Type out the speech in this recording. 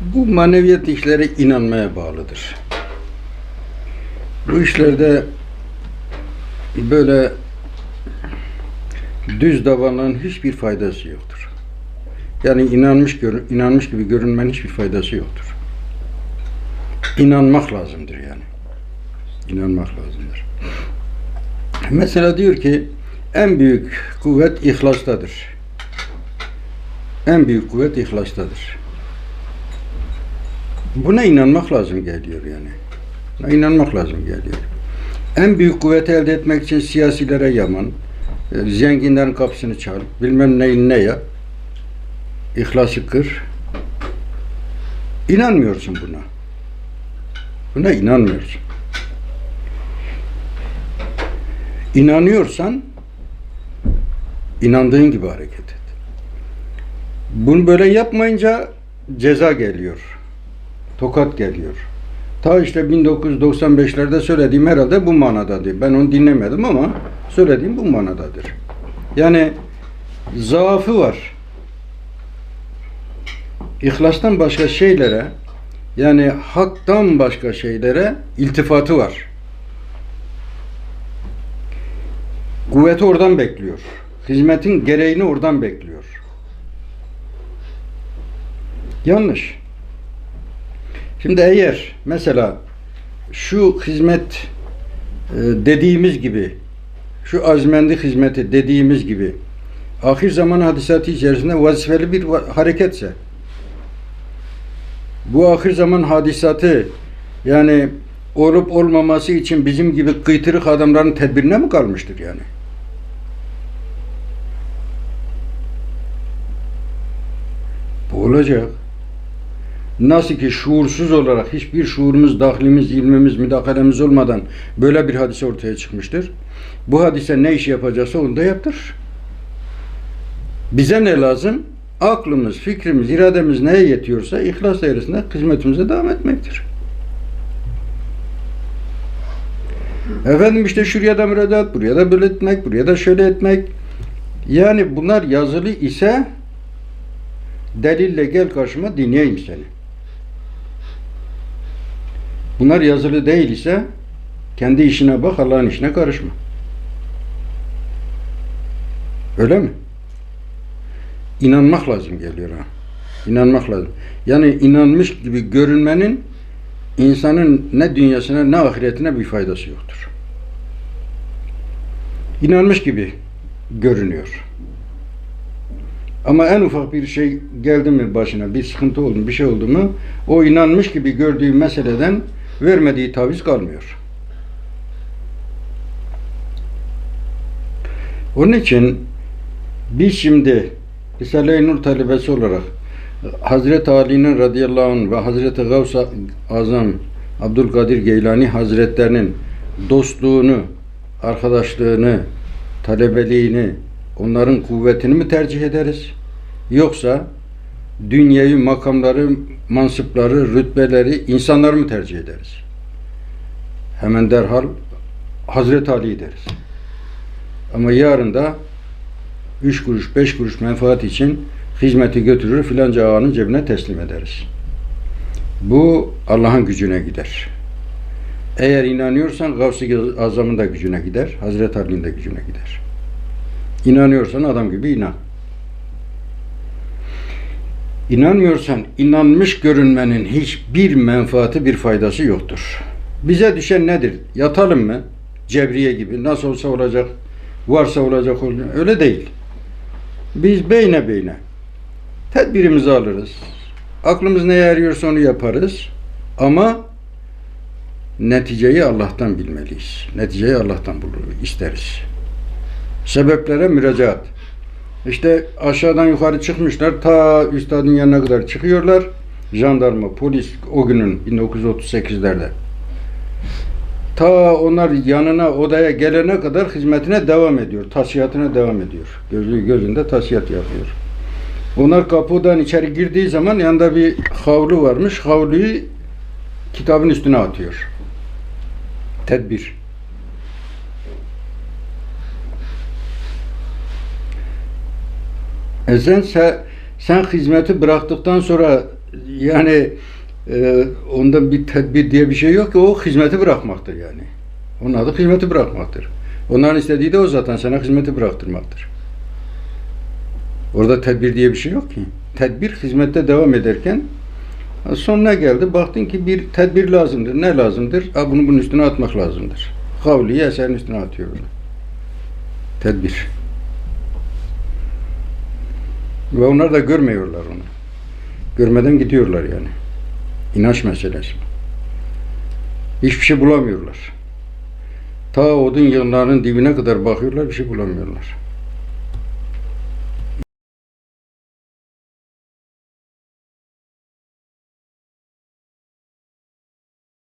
Bu maneviyat işleri inanmaya bağlıdır. Bu işlerde böyle düz davanların hiçbir faydası yoktur. Yani inanmış inanmış gibi görünmenin hiçbir faydası yoktur. İnanmak lazımdır yani. İnanmak lazımdır. Mesela diyor ki en büyük kuvvet ihlastadır. En büyük kuvvet ihlastadır. Buna inanmak lazım geliyor yani. Buna inanmak lazım geliyor. En büyük kuvveti elde etmek için siyasilere yaman, e, zenginlerin kapısını çal, bilmem neyin ne ya, ihlası kır. İnanmıyorsun buna. Buna inanmıyorsun. İnanıyorsan inandığın gibi hareket et. Bunu böyle yapmayınca ceza geliyor. Tokat geliyor. Ta işte 1995'lerde söylediğim herhalde bu manadadır. Ben onu dinlemedim ama söylediğim bu manadadır. Yani zaafı var. İhlastan başka şeylere yani haktan başka şeylere iltifatı var. Kuvveti oradan bekliyor. Hizmetin gereğini oradan bekliyor. Yanlış. Şimdi eğer mesela şu hizmet e, dediğimiz gibi şu azmendi hizmeti dediğimiz gibi ahir zaman hadisatı içerisinde vazifeli bir hareketse bu ahir zaman hadisatı yani olup olmaması için bizim gibi kıytırık adamların tedbirine mi kalmıştır yani? Bu olacak. Nasıl ki şuursuz olarak hiçbir şuurumuz, dahlimiz, ilmimiz, müdahalemiz olmadan böyle bir hadise ortaya çıkmıştır. Bu hadise ne iş yapacaksa onu da yaptırır. Bize ne lazım? Aklımız, fikrimiz, irademiz neye yetiyorsa ihlas eğrisinde hizmetimize devam etmektir. Efendim işte şuraya da müracaat, buraya da böyle etmek, buraya da şöyle etmek. Yani bunlar yazılı ise delille gel karşıma dinleyeyim seni. Bunlar yazılı değil ise kendi işine bak Allah'ın işine karışma. Öyle mi? İnanmak lazım geliyor ha. İnanmak lazım. Yani inanmış gibi görünmenin insanın ne dünyasına ne ahiretine bir faydası yoktur. İnanmış gibi görünüyor. Ama en ufak bir şey geldi mi başına, bir sıkıntı oldu mu, bir şey oldu mu, o inanmış gibi gördüğü meseleden vermediği taviz kalmıyor. Onun için biz şimdi Risale-i Nur talebesi olarak Hazreti Ali'nin radıyallahu anh ve Hazreti Gavs-ı Azam Abdülkadir Geylani Hazretlerinin dostluğunu, arkadaşlığını, talebeliğini, onların kuvvetini mi tercih ederiz? Yoksa dünyevi makamları, mansıpları, rütbeleri, insanları mı tercih ederiz? Hemen derhal Hazreti Ali deriz. Ama yarın da üç kuruş, beş kuruş menfaat için hizmeti götürür filanca ağanın cebine teslim ederiz. Bu Allah'ın gücüne gider. Eğer inanıyorsan Gavs-ı Azam'ın da gücüne gider, Hazreti Ali'nin de gücüne gider. İnanıyorsan adam gibi inan. İnanmıyorsan inanmış görünmenin hiçbir menfaati bir faydası yoktur. Bize düşen nedir? Yatalım mı? Cebriye gibi. Nasıl olsa olacak. Varsa olacak. olacak. Öyle değil. Biz beyne beyne. Tedbirimizi alırız. Aklımız neye eriyorsa onu yaparız. Ama neticeyi Allah'tan bilmeliyiz. Neticeyi Allah'tan bulur, isteriz. Sebeplere müracaat. İşte aşağıdan yukarı çıkmışlar. Ta üstadın yanına kadar çıkıyorlar. Jandarma, polis o günün 1938'lerde. Ta onlar yanına odaya gelene kadar hizmetine devam ediyor. Tasiyatına devam ediyor. Gözü gözünde tasiyat yapıyor. Onlar kapıdan içeri girdiği zaman yanında bir havlu varmış. Havluyu kitabın üstüne atıyor. Tedbir. E sen, sen, sen hizmeti bıraktıktan sonra yani e, onda bir tedbir diye bir şey yok ki o hizmeti bırakmaktır yani. Onun adı hizmeti bırakmaktır. Onların istediği de o zaten sana hizmeti bıraktırmaktır. Orada tedbir diye bir şey yok ki. Tedbir hizmette devam ederken sonuna geldi baktın ki bir tedbir lazımdır. Ne lazımdır? Ha, bunu bunun üstüne atmak lazımdır. Kavliyi eserin üstüne atıyor. Tedbir. Ve onlar da görmüyorlar onu. Görmeden gidiyorlar yani. İnanç meselesi. Hiçbir şey bulamıyorlar. Ta odun yığınlarının dibine kadar bakıyorlar, bir şey bulamıyorlar.